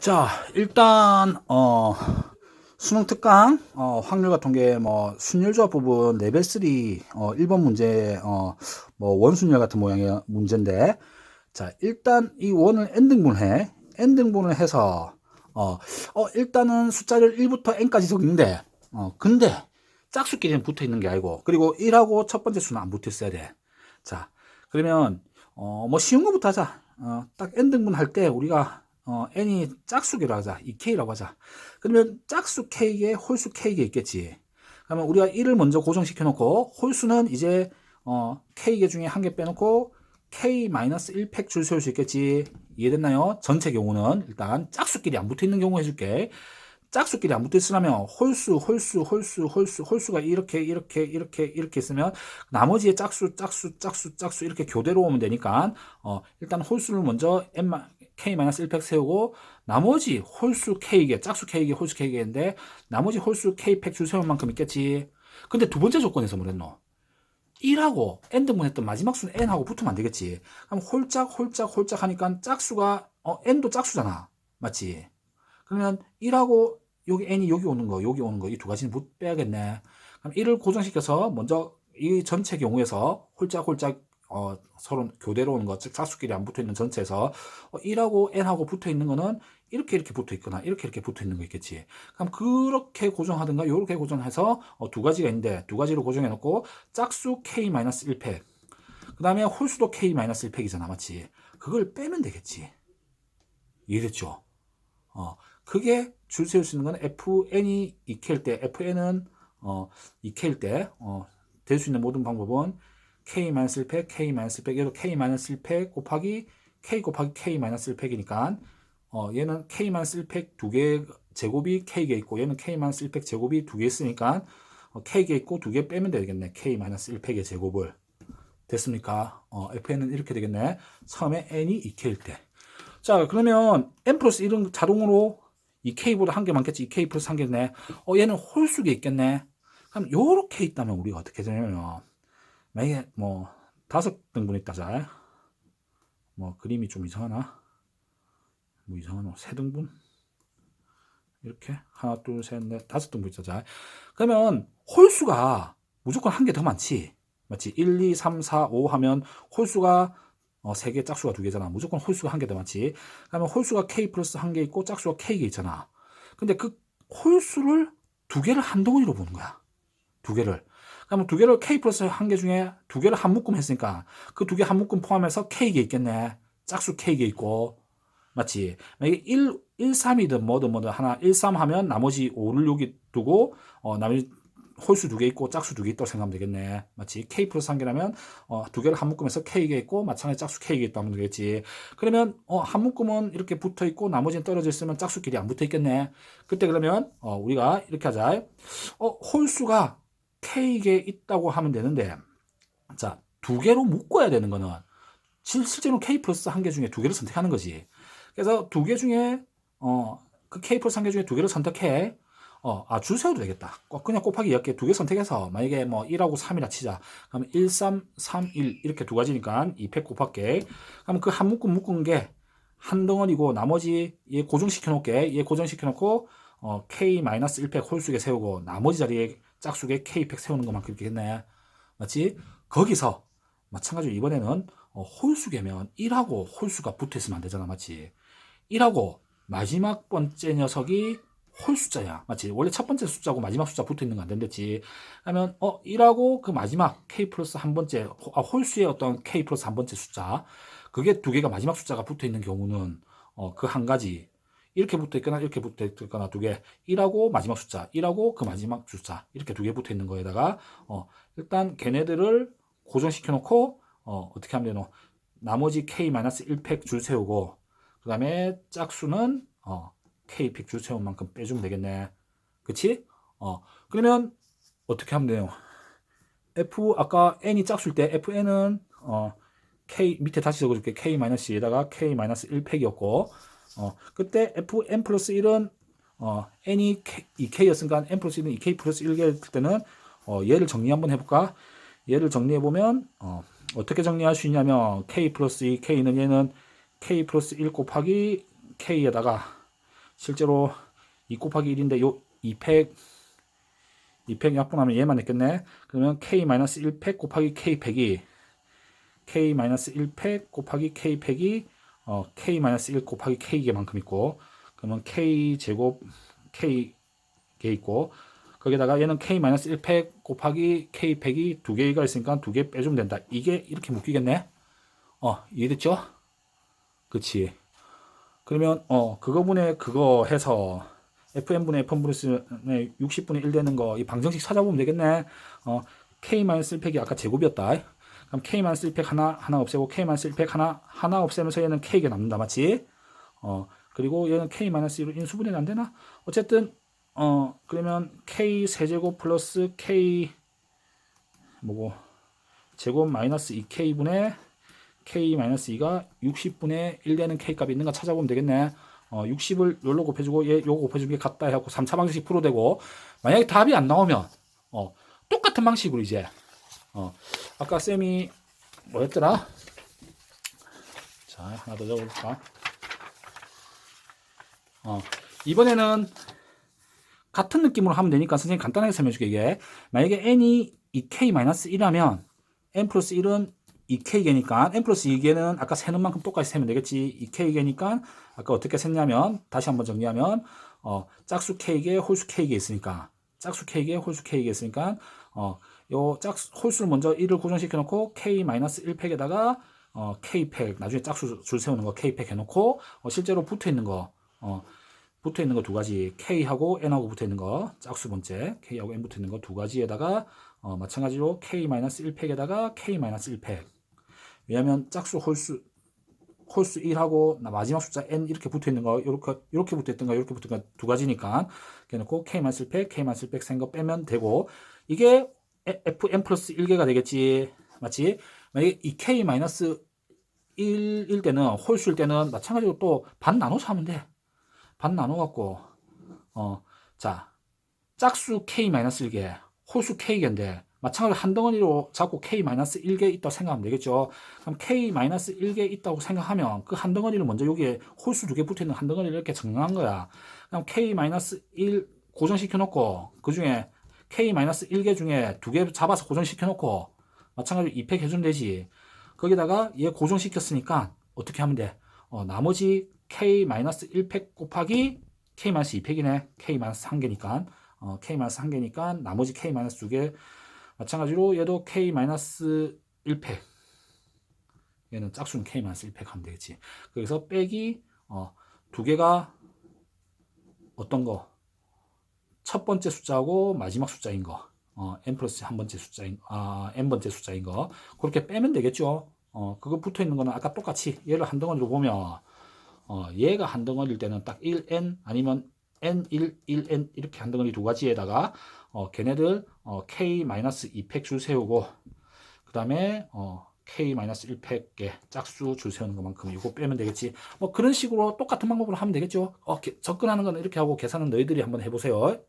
자, 일단 어 수능 특강 어 확률과 통계 뭐 순열 조합 부분 레벨 3어 1번 문제 어뭐 원순열 같은 모양의 문제인데 자, 일단 이 원을 n등분해. n등분을 해서 어, 어 일단은 숫자를 1부터 n까지 적는데 어 근데 짝수끼리는 붙어 있는 게 아니고 그리고 1하고 첫 번째 수는 안 붙어 있어야 돼. 자, 그러면 어 뭐 쉬운 거부터 하자. 어, 딱 n등분 할 때 우리가 어, n이 짝수기로 하자. 2k라고 하자. 그러면 짝수 k에 홀수 k가 있겠지. 그러면 우리가 1을 먼저 고정시켜 놓고 홀수는 이제 어, k개 중에 한 개 빼놓고 k-1팩 줄 세울 수 있겠지. 이해됐나요? 전체 경우는 일단 짝수끼리 안 붙어 있는 경우 해줄게. 짝수끼리 안 붙어 있으려면 홀수, 홀수, 홀수, 홀수, 홀수가 이렇게, 이렇게, 이렇게, 이렇게 있으면 나머지의 짝수, 짝수, 짝수, 짝수 이렇게 교대로 오면 되니까 어, 일단 홀수를 먼저 n k-1팩 세우고 나머지 홀수 k개, 짝수 k개, 홀수 k개인데 나머지 홀수 k팩 줄 세울 만큼 있겠지. 근데 두 번째 조건에서 뭐랬노? 1하고 n등분 했던 마지막 수는 n하고 붙으면 안 되겠지. 그럼 홀짝 홀짝 홀짝 하니까 짝수가 어 n도 짝수잖아. 맞지? 그러면 1하고 여기 n이 여기 오는 거, 여기 오는 거 이 두 가지는 못 빼야겠네. 그럼 1을 고정시켜서 먼저 이 전체 경우에서 홀짝 홀짝 어, 서로 교대로 오는 거, 즉 짝수끼리 안 붙어 있는 전체에서 어, 1하고 n하고 붙어 있는 거는 이렇게 이렇게 붙어 있거나 이렇게 이렇게 붙어 있는 거 있겠지. 그럼 그렇게 고정하든가 이렇게 고정해서 어, 두 가지가 있는데 두 가지로 고정해 놓고 짝수 k-1팩 그 다음에 홀수도 k-1팩이잖아 맞지? 그걸 빼면 되겠지. 이해됐죠? 어, 그게 줄 세울 수 있는 건 fn이 2k일 때 fn은 어, 2k일 때 어, 될수 있는 모든 방법은 k-1팩, k-1팩, 얘도 k-1팩 곱하기 k 곱하기 k-1팩이니까 어, 얘는 k-1팩 두 개 제곱이 k개 있고 얘는 k-1팩 제곱이 두 개 있으니까 어, k개 있고 두 개 빼면 되겠네. k-1팩의 제곱을. 됐습니까? 어, fn은 이렇게 되겠네. 처음에 n이 2k일 때. 자, 그러면 n 플러스 1은 자동으로 2k보다 한 개 많겠지. 2k 플러스 한 개네. 어, 얘는 홀수게 있겠네. 그럼 요렇게 있다면 우리가 어떻게 되냐면 만약에 뭐 다섯 등분 있다 자. 뭐 그림이 좀 이상하나? 뭐 이상하나? 세 등분? 이렇게 하나 둘 셋 넷 다섯 등분 있다 자. 그러면 홀수가 무조건 한 개 더 많지. 맞지? 1, 2, 3, 4, 5 하면 홀수가 어, 3개, 짝수가 2개잖아. 무조건 홀수가 한개더 많지. 그러면 홀수가 k 플러스 한 개 있고 짝수가 k개 있잖아. 근데 그 홀수를 두 개를 한 덩어리로 보는 거야. 두 개를. 그러면 두 개를 k 플러스 한 개 중에 두 개를 한 묶음 했으니까 그 두 개 한 묶음 포함해서 k개 있겠네. 짝수 k개 있고. 맞지? 이게 1, 1, 3이든 뭐든 뭐든 하나 1, 3 하면 나머지 5를 여기 두고 어, 나머지 홀수 두 개 있고 짝수 두 개 있다고 생각하면 되겠네. 맞지? K 플러스 한 개라면 어, 두 개를 한 묶음에서 K가 있고 마찬가지 짝수 K가 있다고 하면 되겠지. 그러면 어, 한 묶음은 이렇게 붙어 있고 나머지는 떨어져 있으면 짝수끼리 안 붙어 있겠네. 그때 그러면 어, 우리가 이렇게 하자. 어, 홀수가 K가 있다고 하면 되는데 자, 두 개로 묶어야 되는 거는 실, 실제로 K 플러스 한 개 중에 두 개를 선택하는 거지. 그래서 두 개 중에 어, 그 K 플러스 한 개 중에 두 개를 선택해. 어, 아, 줄 세워도 되겠다. 꼭 그냥 곱하기 10개 두 개 선택해서 만약에 뭐 1하고 3이라 치자. 그러면 1, 3, 3, 1 이렇게 두 가지니까 2팩 곱할게. 그러면 그 한 묶음 묶은 게 한 덩어리고 나머지 얘 고정시켜 놓을게. 얘 고정시켜 놓고 어, K-1팩 홀수에 세우고 나머지 자리에 짝수에 K팩 세우는 것만큼 있겠네. 맞지? 거기서 마찬가지로 이번에는 어, 홀수계면 1하고 홀수가 붙어 있으면 안 되잖아. 맞지? 1하고 마지막 번째 녀석이 홀 숫자야. 맞지? 원래 첫 번째 숫자고 마지막 숫자 붙어 있는 거 안 된댔지. 그러면, 어, 1하고 그 마지막 K 플러스 한 번째, 아, 홀수의 어떤 K 플러스 한 번째 숫자. 그게 두 개가 마지막 숫자가 붙어 있는 경우는, 어, 그 한 가지. 이렇게 붙어 있거나 이렇게 붙어 있거나 두 개. 1하고 마지막 숫자. 1하고 그 마지막 숫자. 이렇게 두 개 붙어 있는 거에다가, 어, 일단 걔네들을 고정시켜 놓고, 어, 어떻게 하면 되노? 나머지 K-1팩 줄 세우고, 그 다음에 짝수는, 어, K픽 줄 세운 만큼 빼주면 되겠네. 그치? 어, 그러면 어떻게 하면 돼요? F, 아까 N이 짝수일 때 FN은, 어, K, 밑에 다시 적어줄게. K-E다가 K-1팩이었고, 어, 그때 FN 플러스 1은, 어, N이 K, 2K였으니까 N 플러스 1은 2K 플러스 1일 때는, 어, 얘를 정리 한번 해볼까? 얘를 정리해보면, 어, 어떻게 정리할 수 있냐면, K 플러스 2, K는 얘는 K 플러스 1 곱하기 K에다가 실제로 2 곱하기 1인데 요 2팩 2팩 약분하면 얘만 있겠네. 그러면 k-1팩 곱하기 k100이 k-1팩 곱하기 k100이 어, k-1 곱하기 k개만큼 있고 그러면 k 제곱 k 개 있고 거기다가 얘는 k-1팩 곱하기 k100이 두 개가 있으니까 두 개 빼주면 된다. 이게 이렇게 묶이겠네. 어, 이해됐죠? 그치. 그러면 어 그거분의 그거 해서 fn분의 f+의 60분의 1 되는 거 이 방정식 찾아보면 되겠네. 어 k-1팩이 아까 제곱이었다. 그럼 k-1팩 하나 하나 없애고 k-1팩 하나 하나 없애면서 얘는 k가 남는다. 맞지? 어 그리고 얘는 k-1로 인수분해는 안 되나? 어쨌든 어 그러면 k 세제곱 플러스 k 뭐고 제곱 마이너스 2k분의 k-2가 60분의 1 되는 k값이 있는가 찾아보면 되겠네. 어, 60을 요로 곱해주고 얘 요거 곱해주는 게 같다 해갖고 3차 방식 풀어대고 만약에 답이 안 나오면 어, 똑같은 방식으로 이제 어, 아까 쌤이 뭐였더라? 자 하나 더 적어볼까? 어, 이번에는 같은 느낌으로 하면 되니까 선생님 간단하게 설명해줄게 이게 만약에 n이 2k-1이라면 n 플러스 1은 2k개니까 n 플러스 2개는 아까 세는 만큼 똑같이 세면 되겠지. 2k개니까 아까 어떻게 셌냐면 다시 한번 정리하면 어, 짝수 k개 홀수 k개 있으니까. 짝수 k개 홀수 k개 있으니까 어, 요 짝수 홀수를 먼저 1을 고정시켜 놓고 k-1팩에다가 어, k팩 나중에 짝수 줄 세우는 거 k팩 해놓고 어, 실제로 붙어 있는 거 어, 붙어 있는 거 두 가지. K하고 n하고 붙어 있는 거. 짝수 번째. K하고 n 붙어 있는 거 두 가지에다가 어, 마찬가지로 k-1팩에다가 k-1팩 왜냐하면 짝수 홀수 홀수 1하고 마지막 숫자 n 이렇게 붙어 있는 거 이렇게 이렇게 붙어 있던 거 이렇게 붙어 있는 거두 가지니까 이렇게 놓고 k만 쓸팩 k만 쓸팩 생거 빼면 되고 이게 fn 플러스 1개가 되겠지. 맞지? 만약에 이 k 마이너스 1일 때는 홀수일 때는 마찬가지로 또 반 나눠서 하면 돼반 나눠 갖고 어자 짝수 k 마이너스 1개 홀수 k개인데 마찬가지로 한 덩어리로 잡고 k-1개 있다고 생각하면 되겠죠. 그럼 k-1개 있다고 생각하면 그 한 덩어리를 먼저 여기에 홀수 두 개 붙어 있는 한 덩어리를 이렇게 정리한 거야. 그럼 k-1 고정시켜 놓고 그 중에 k-1개 중에 두 개 잡아서 고정시켜 놓고 마찬가지로 2팩 해주면 되지. 거기다가 얘 고정시켰으니까 어떻게 하면 돼? 어, 나머지 k-1팩 곱하기 k-2팩이네. k-1개니까. 어, k-1개니까 나머지 k-2개 마찬가지로 얘도 k-1팩 얘는 짝수는 k-1팩 하면 되겠지. 그래서 빼기 어, 두 개가 어떤 거? 첫 번째 숫자하고 마지막 숫자인 거. 어, n 플러스 한 번째 숫자인 아, n 번째 숫자인 거. 그렇게 빼면 되겠죠. 어, 그거 붙어 있는 거는 아까 똑같이 얘를 한 덩어리로 보면 어, 얘가 한 덩어리일 때는 딱 1n 아니면 n1, 1n 이렇게 한 덩어리 두 가지에다가 어, 걔네들 어, k-2팩 줄 세우고 그 다음에 어, k-1팩에 짝수 줄 세우는 것만큼 이거 빼면 되겠지. 뭐 그런 식으로 똑같은 방법으로 하면 되겠죠. 어, 게, 접근하는 건 이렇게 하고 계산은 너희들이 한번 해보세요